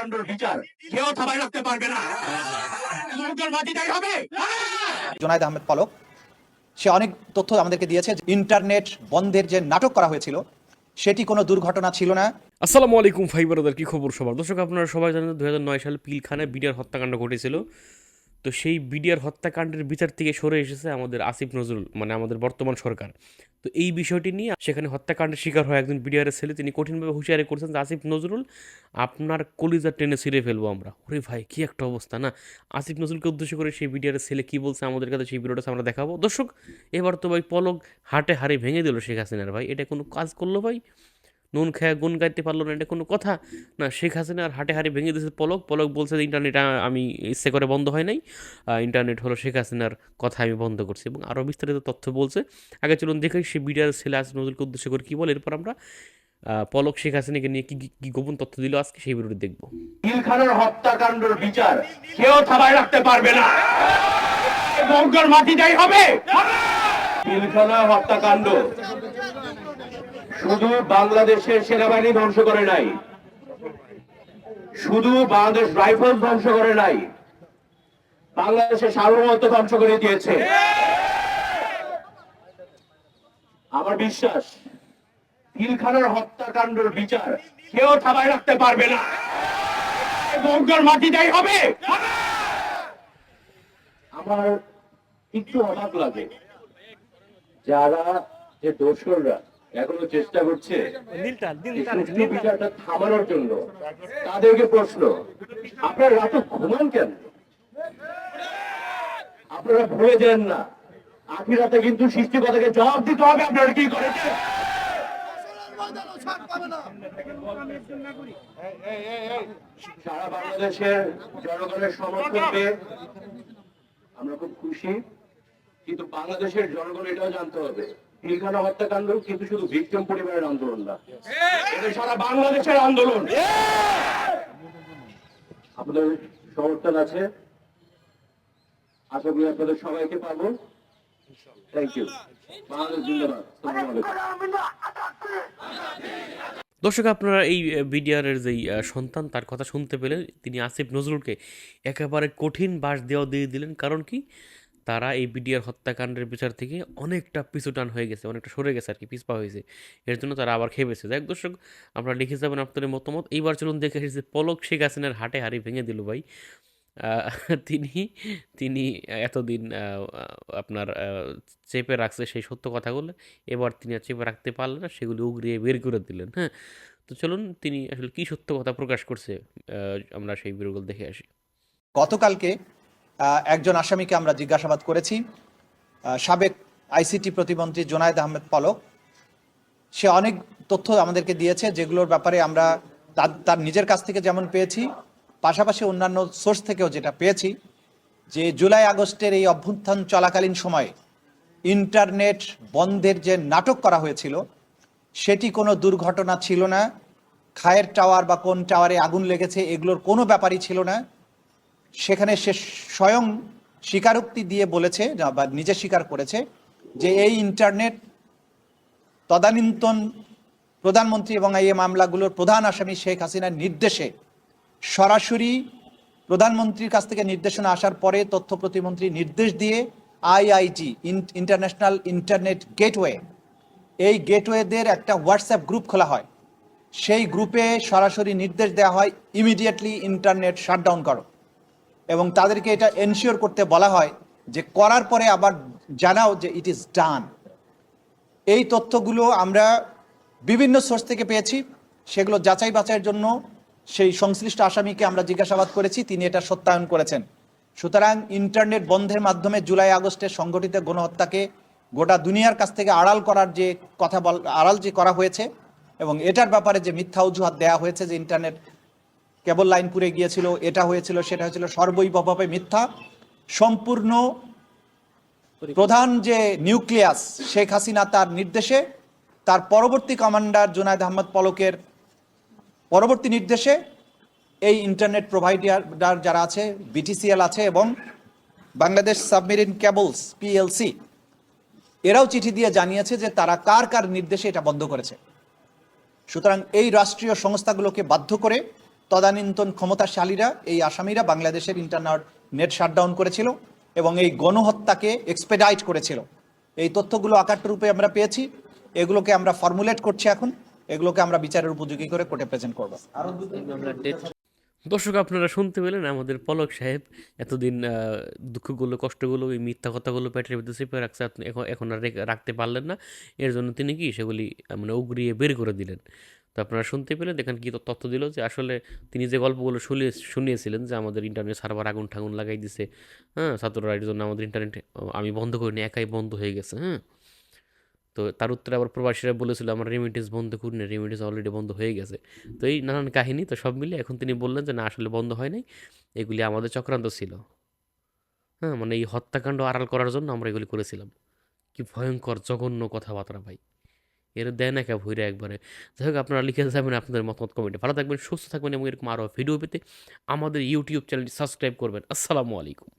হত্যাকাণ্ডের বিচার কেউ থাবাই রাখতে পারবে না। মাটিটাই হবে। জোনায়দ আহমেদ পলক সে অনেক তথ্য আমাদেরকে দিয়েছে ইন্টারনেট বন্ধের যে নাটক করা হয়েছিল সেটি কোনো দুর্ঘটনা ছিল না। আসসালামু আলাইকুম ভাই ব্রাদার কি খবর সবার? দর্শক আপনারা সবাই জানেন দু নয় সালে পিলখানায় বিডিআর হত্যাকাণ্ড ঘটেছিল। তো সেই বিডিআর হত্যাকাণ্ডের বিচার থেকে সরে এসেছে আমাদের আসিফ নজরুল মানে আমাদের বর্তমান সরকার। তো এই বিষয়টি নিয়ে সেখানে হত্যাকাণ্ডের শিকার হয় একজন বিডিআরের ছেলে, তিনি কঠিনভাবে হুঁশিয়ারি করেছেন যে, আসিফ নজরুল, আপনার কলিজা টেনে ছিঁড়ে ফেলব আমরা। ওরে ভাই, কি একটা অবস্থা, না? আসিফ নজরুলকে উদ্দেশ্য করে সেই বিডিআরের ছেলে কী বলছে আমাদের কাছে সেই ভিডিওটা আমরা দেখাবো। দর্শক, এবার তো ভাই পলক হাটে হাড়ে ভেঙে দিল শেখ হাসিনার ভাই। এটা কোনো কাজ করল ভাই? নুন খেয়ে গুন গাইতে পারল না, এটা কোনো কথা। না, শেখ হাসিনা আর হাটে হাটে ভেঙে দিয়েছে পলক পলক বলছে যে ইন্টারনেট আমি ইচ্ছে করে বন্ধ হয় নাই। ইন্টারনেট হলো শেখ হাসিনার কথা, আমি বন্ধ করছি। এবং আরও বিস্তারিত তথ্য বলছে, আগে চলুন দেখে সে বিডিআর ছেলে আসিফ নজরুলকে উদ্দেশ্য করে কী বলে, এরপর আমরা পলক শেখ হাসিনাকে নিয়ে কি, কি- গোপন তথ্য দিল আজকে সেই বিরুদ্ধে দেখব। পিলখানার হত্যাকাণ্ডের বিচার কেউ থাবাই রাখতে পারবে না। হবে। পিলখানা হত্যাকাণ্ড। শুধু বাংলাদেশের সেনাবাহিনী ধ্বংস করে নাই। শুধু বাংলাদেশ রাইফেলস ধ্বংস করে নাই। বাংলাদেশের সার্বভৌমত্ব ধ্বংস করে দিয়েছে। আমার বিশ্বাস পিলখানার হত্যাকাণ্ডের বিচার কেউ থাবাই রাখতে পারবে না। মুরগের মাটিটাই হবে। আমার একটু অবাক লাগে। যারা যে দোসররা এখনও চেষ্টা করছে বিচারটা থামানোর জন্য। তাদেরকে প্রশ্ন আপনারা রাতে ঘুমান কেন? আপনারা ভুলে যান না। আখিরাতে কিন্তু সৃষ্টিকতাকে জবাব দিতে হবে আপনারা কি করেছেন? সারা বাংলাদেশের জনগণের সমর্থন পেয়ে আমরা খুব খুশি। কিন্তু বাংলাদেশের জনগণ এটাও জানতে হবে পিলখানা হত্যাকাণ্ড কিন্তু শুধু ভিক্টিম পরিবারের আন্দোলন না, এটা সারা বাংলাদেশের আন্দোলন। আপনাদের সমর্থন আছে? আশা করি আপনাদের সবাইকে পাবো। থ্যাংক ইউ দর্শক, আপনারা এই বিডিআরের যেই সন্তান, তার কথা শুনতে পেলে তিনি আসিফ নজরুলকে একেবারে কঠিন বাস দেওয়া দিয়ে দিলেন। কারণ কি? তারা এই বিডিআর হত্যাকাণ্ডের বিচার থেকে অনেকটা পিছুটান হয়ে গেছে, অনেকটা সরে গেছে আর কি পিছপা হয়েছে। এর জন্য তারা আবার খেপেছে। যাই দর্শক আমরা লিখে যাবেন আপনাদের মতামত। এইবার চলুন দেখে এসেছে পলক শেখ হাসিনার হাটে হাড়ি ভেঙে দিল ভাই। তিনি তিনি এতদিন আপনার চেপে রাখছে সেই সত্য কথাগুলো, এবার তিনি আর চেপে রাখতে পারলেন না, সেগুলি উগরিয়ে বের করে দিলেন হ্যাঁ? তো চলুন তিনি আসলে কী সত্য কথা প্রকাশ করছে আমরা সেই ভিডিওগুলো দেখে আসি। গতকালকে একজন আসামিকে আমরা জিজ্ঞাসাবাদ করেছি। সাবেক আইসিটি প্রতিমন্ত্রী জোনায়েদ আহমেদ পলক। সে অনেক তথ্য আমাদেরকে দিয়েছে, যেগুলোর ব্যাপারে আমরা তার নিজের কাছ থেকে যেমন পেয়েছি, পাশাপাশি অন্যান্য সোর্স থেকেও যেটা পেয়েছি, যে জুলাই আগস্টের এই অভ্যুত্থান চলাকালীন সময়ে ইন্টারনেট বন্ধের যে নাটক করা হয়েছিল, সেটি কোনো দুর্ঘটনা ছিল না। খায়ের টাওয়ার বা কোন টাওয়ারে আগুন লেগেছে, এগুলোর কোনো ব্যাপারই ছিল না। সেখানে সে স্বয়ং স্বীকারোক্তি দিয়ে বলেছে বা নিজে স্বীকার করেছে, যে এই ইন্টারনেট তদানীন্তন প্রধানমন্ত্রী এবং এই মামলাগুলোর প্রধান আসামি শেখ হাসিনার নির্দেশে সরাসরি প্রধানমন্ত্রীর কাছ থেকে নির্দেশনা আসার পরে তথ্য প্রতিমন্ত্রী নির্দেশ দিয়ে আইআইজি ইন্টারন্যাশনাল ইন্টারনেট গেটওয়ে, এই গেটওয়েদের একটা হোয়াটসঅ্যাপ গ্রুপ খোলা হয়। সেই গ্রুপে সরাসরি নির্দেশ দেওয়া হয়, ইমিডিয়েটলি ইন্টারনেট শাটডাউন করো। এবং তাদেরকে এটা এনশিওর করতে বলা হয় যে করার পরে আবার জানাও যে ইট ইজ ডান এই তথ্যগুলো আমরা বিভিন্ন সোর্স থেকে পেয়েছি, সেগুলো যাচাই বাছাইয়ের জন্য সেই সংশ্লিষ্ট আসামিকে আমরা জিজ্ঞাসাবাদ করেছি, তিনি এটা সত্যায়ন করেছেন। সুতরাং ইন্টারনেট বন্ধের মাধ্যমে জুলাই আগস্টে সংগঠিত গণহত্যাকে গোটা দুনিয়ার কাছ থেকে আড়াল করার যে কথা বল আড়াল যে করা হয়েছে এবং এটার ব্যাপারে যে মিথ্যা অজুহাত দেওয়া হয়েছে যে ইন্টারনেট কেবল লাইন পুড়ে গিয়েছিল এটা হয়েছিল সেটা হয়েছিল সর্বৈবভাবে মিথ্যা। সম্পূর্ণ প্রধান যে নিউক্লিয়াস শেখ হাসিনা তার নির্দেশে তার পরবর্তী কমান্ডার জুনায়দ আহমদ পলকের পরবর্তী নির্দেশে এই ইন্টারনেট প্রোভাইডার যারা আছে বিটিসিএল আছে এবং বাংলাদেশ সাবমেরিন কেবলস পিএলসি এরাও চিঠি দিয়ে জানিয়েছে যে তারা কার কার নির্দেশে এটা বন্ধ করেছে। সুতরাং এই রাষ্ট্রীয় সংস্থাগুলোকে বাধ্য করে তদানীন্তন ক্ষমতাশালীরা এই আসামিরা বাংলাদেশের ইন্টারনেট নেট শাটডাউন করেছিল এবং এই গণহত্যাকে এক্সপেডাইট করেছিল। এই তথ্যগুলো আকারটা রূপে আমরা পেয়েছি। এগুলোকে আমরা ফর্মুলেট করছি এখন। এগুলোকে আমরা বিচারের উপযোগী করে কোর্টে প্রেজেন্ট করব। দর্শক আপনারা শুনতে পেলেন আমাদের পলক সাহেব এতদিন আহ, দুঃখগুলো কষ্টগুলো এই মিথ্যা কথাগুলো পেটের ভিতরে চেপে রাখছে আপনি এখন আর রেখে- রাখতে পারলেন না। এর জন্য তিনি কি সেগুলি মানে উগরিয়ে বের করে দিলেন? তো আপনারা শুনতে পেলেন, দেখেন কী তথ্য দিল যে আসলে তিনি যে গল্পগুলো শুনিয়ে শুনিয়েছিলেন যে আমাদের ইন্টারনেট সার্ভার আগুন ঠাগুন লাগাই দিছে হ্যাঁ ছাত্ররা এর জন্য আমাদের ইন্টারনেট আমি বন্ধ করিনি, একাই বন্ধ হয়ে গেছে হ্যাঁ। তো তার উত্তরে আবার প্রবাসীরা বলেছিল, আমার রেমিটেন্স বন্ধ করি না রেমিটেন্স অলরেডি বন্ধ হয়ে গেছে। তো এই নানান কাহিনী, তো সব মিলে এখন তিনি বললেন যে, না, আসলে বন্ধ হয় নাই, এগুলি আমাদের চক্রান্ত ছিল। হ্যাঁ মানে এই হত্যাকাণ্ড আড়াল করার জন্য আমরা এগুলি করেছিলাম। কি ভয়ঙ্কর, জঘন্য কথাবার্তা ভাই। এর দেয় না ক্যাব ভুইরা একবারে। যাই হোক আপনারা লিখে যাবেন আপনাদের মতামত কমেন্টে ভালো থাকবেন, সুস্থ থাকবেন এবং এরকম আরও ভিডিও পেতে আমাদের ইউটিউব চ্যানেলটি সাবস্ক্রাইব করবেন। আসসালামু আলাইকুম।